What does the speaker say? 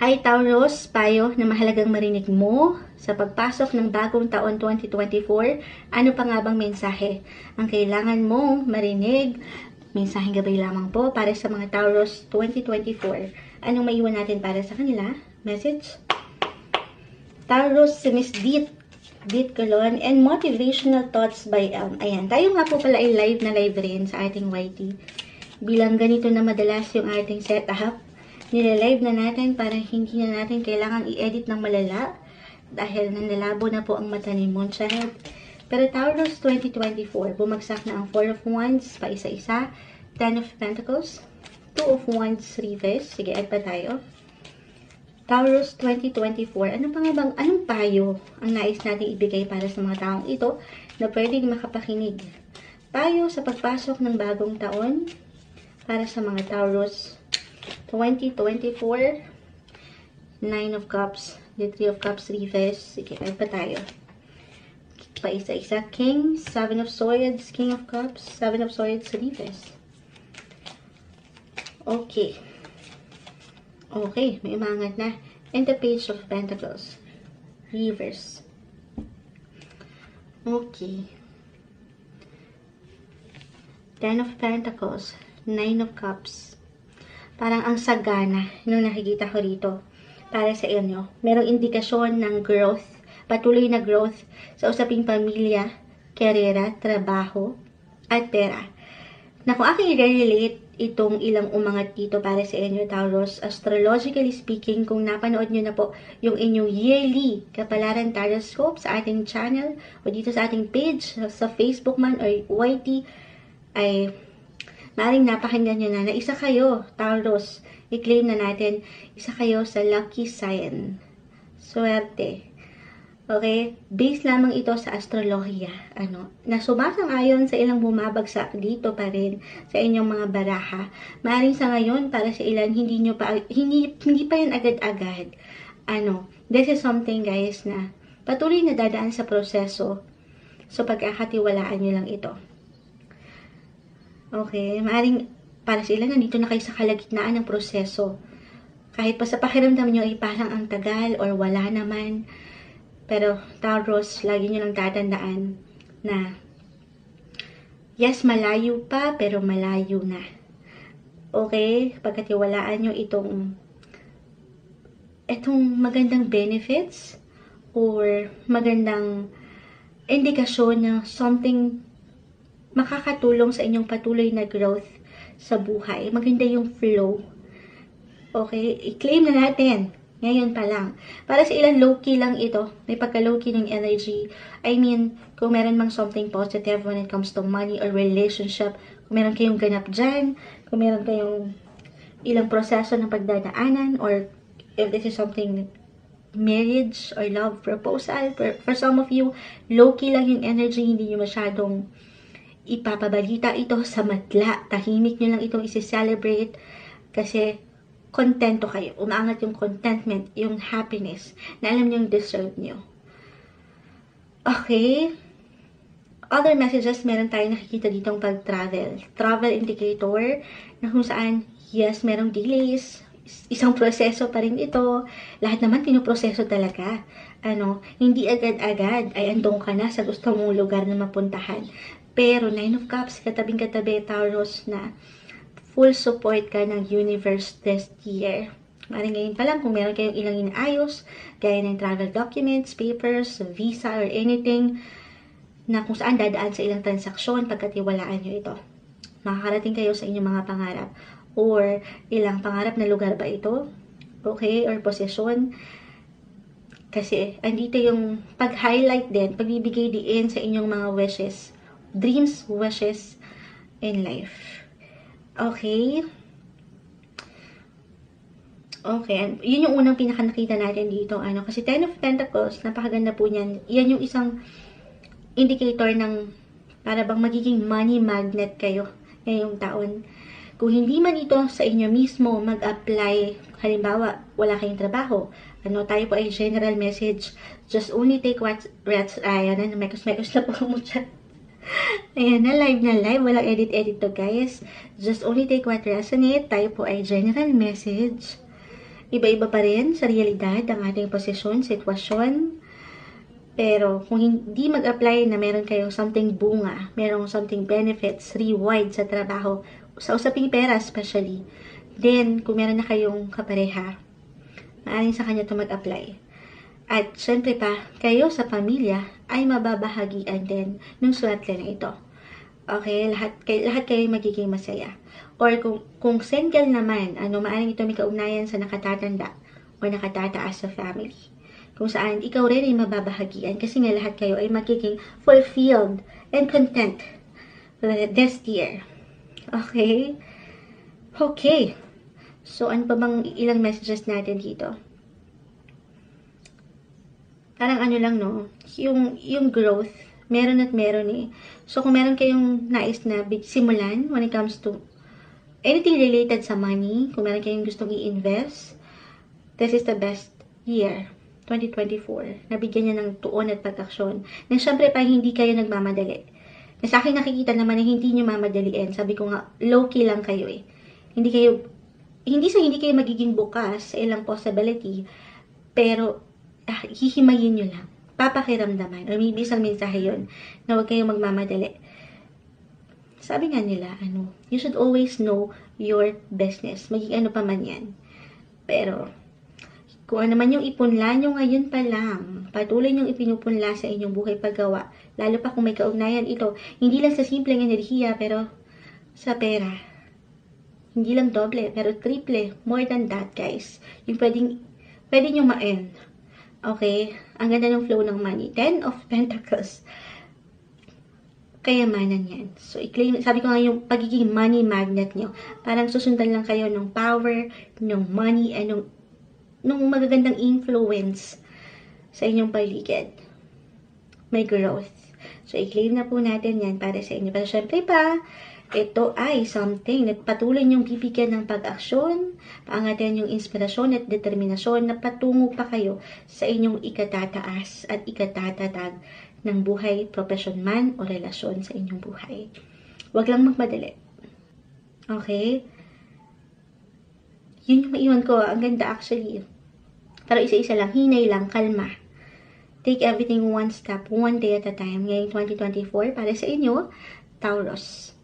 Hi Taurus, payo na mahalagang marinig mo sa pagpasok ng bagong taon 2024. Ano pa nga bang mensahe ang kailangan mong marinig? Mensaheng gabay lamang po para sa mga Taurus 2024. Anong maiwan natin para sa kanila? Message? Taurus, si Miss Beat, Beat Colon, and Motivational Thoughts by Elm. Ayan, tayo nga po pala ay live na live rin sa ating YT. Bilang ganito na madalas yung ating setup, nilalive na natin para hindi na natin kailangan i-edit ng malala dahil nanlalabo na po ang mata ni Child. Pero Taurus 2024, bumagsak na ang 4 of Wands pa isa-isa, 10 of Pentacles, 2 of Wands reverse. Sige, add pa tayo. Taurus 2024, ano pa nga bang, anong payo ang nais natin ibigay para sa mga taong ito na pwedeng makapakinig? Payo sa pagpasok ng bagong taon para sa mga Taurus 2024, 9 of Cups, the 3 of Cups reverse. Sige, add pa tayo. Pa isa-isa. King, 7 of Swords, King of Cups, 7 of Swords reverse. Okay. Okay, may umangat na. And the Page of Pentacles. Reverse. Okay. Ten of Pentacles. Nine of Cups. Parang ang sagana nung nakikita ko rito para sa inyo. Merong indikasyon ng growth, patuloy na growth sa usaping pamilya, karera, trabaho, at pera. Na kung aking i-relate itong ilang umangat dito para sa inyo, Taurus, astrologically speaking, kung napanood nyo na po yung inyong yearly kapalaran Taroscope sa ating channel o dito sa ating page sa Facebook man or YT, ay maring napakinggan nyo na na isa kayo, Taurus, i-claim na natin, isa kayo sa lucky sign. Swerte. Okay? Based lamang ito sa astrolohiya. Ano? Na sumasang-ayon sa ilang bumabagsak dito pa rin sa inyong mga baraha. Maring sa ngayon, para sa ilan, hindi nyo pa, hindi, hindi pa yan agad-agad. Ano? This is something, guys, na patuloy na dadaan sa proseso. So, pagkakatiwalaan nyo lang ito. Okay? Maring para sa ilan, nandito na kayo sa kalagitnaan ng proseso. Kahit pa sa pakiramdam nyo ay parang ang tagal or wala naman. Pero Taurus, lagi nyo lang tatandaan na yes, malayo pa, pero malayo na. Okay? Pagkatiwalaan nyo itong itong magandang benefits or magandang indikasyon na something makakatulong sa inyong patuloy na growth sa buhay. Maganda yung flow. Okay? I-claim na natin. Ngayon pa lang. Para sa ilan, low-key lang ito. May pagka-low-key ng energy. I mean, kung meron mang something positive when it comes to money or relationship, kung meron kayong ganap dyan, kung meron kayong ilang proseso ng pagdadaanan, or if this is something marriage or love proposal, for, for some of you, low-key lang yung energy, hindi nyo masyadong ipapabalita ito sa matla. Tahimik nyo lang itong isi-celebrate kasi kontento kayo. Umaangat yung contentment, yung happiness na alam nyo yung deserve nyo. Okay. Other messages, meron tayong nakikita ditong pag-travel. Travel indicator na kung saan, yes, merong delays. Isang proseso pa rin ito. Lahat naman pinoproseso talaga. Ano, hindi agad-agad ay andong ka na sa gusto mong lugar na mapuntahan. Pero, Nine of Cups, katabing-katabi, Taurus na full support ka ng universe this year. Maring ngayon pa lang, kung meron kayong ilang inaayos, gaya ng travel documents, papers, visa, or anything, na kung saan dadaan sa ilang transaksyon, pagkatiwalaan nyo ito. Makakarating kayo sa inyong mga pangarap. Or, ilang pangarap na lugar ba ito? Okay? Or posisyon? Kasi, andito yung pag-highlight din, pagbibigay din sa inyong mga wishes. Dreams, wishes, in life. Okay. Okay. Yun yung unang pinaka nakita natin dito. Ano, kasi Ten of Pentacles, napakaganda po niyan. Yan yung isang indicator ng para bang magiging money magnet kayo ngayong taon. Kung hindi man ito sa inyo mismo mag-apply, halimbawa, wala kayong trabaho, ano, tayo po ay general message, just only take what, ayan, ano, mekos-mekos na po mo. Ayan na, live na live. Walang edit-edit to, guys. Just only take what resonate. Tayo po ay general message. iba-iba pa rin sa realidad ang ating posisyon, sitwasyon. Pero kung hindi mag-apply na meron kayong something bunga, merong something benefits, reward sa trabaho, sa usaping pera especially, then kung meron na kayong kapareha, maaaring sa kanya ito mag-apply. At syempre pa, kayo sa pamilya ay mababahagian din ng swerte na ito. Okay, lahat, kay, lahat kayo magiging masaya. Or kung, kung single naman, ano, maaaring ito may kaugnayan sa nakatatanda o nakatataas sa family. Kung saan ikaw rin ay mababahagian kasi nga lahat kayo ay magiging fulfilled and content this year. Okay? Okay. So, ano pa bang ilang messages natin dito? Parang ano lang, no? Yung, yung growth, meron at meron eh. So, kung meron kayong nais na simulan when it comes to anything related sa money, kung meron kayong gustong i-invest, this is the best year, 2024, nabigyan niya ng tuon at pag-aksyon. Na syempre pa hindi kayo nagmamadali. Na sa akin nakikita naman na hindi niyo mamadaliin. Sabi ko nga, low-key lang kayo eh. Hindi kayo, hindi sa hindi kayo magiging bukas sa ilang possibility, pero ah, hihimayin nyo lang. Papakiramdaman. Or maybe isang mensahe yun na huwag kayong magmamadali. Sabi nga nila, ano, you should always know your business. Maging ano pa man yan. Pero, kung ano man yung ipunla nyo ngayon pa lang, patuloy nyo ipinupunla sa inyong buhay paggawa, lalo pa kung may kaugnayan ito, hindi lang sa simpleng enerhiya, pero sa pera. Hindi lang doble, pero triple. More than that, guys. Yung pwedeng, pwede nyo ma-end. Okay? Ang ganda ng flow ng money. Ten of Pentacles. Kayamanan yan. So, i-claim, sabi ko nga yung pagiging money magnet nyo. Parang susundan lang kayo ng power, ng money, and ng, ng magagandang influence sa inyong paligid. May growth. So, i-claim na po natin yan para sa inyo. Pero syempre pa, ito ay something na patuloy niyong bibigyan ng pag-aksyon, paangatin yung inspirasyon at determinasyon na patungo pa kayo sa inyong ikatataas at ikatatatag ng buhay, profesyon man o relasyon sa inyong buhay. Huwag lang magmadali. Okay? Yun yung maiwan ko. Ang ganda actually. Pero isa-isa lang. Hinay lang. Kalma. Take everything one step, one day at a time. Ngayong 2024, para sa inyo, Taurus.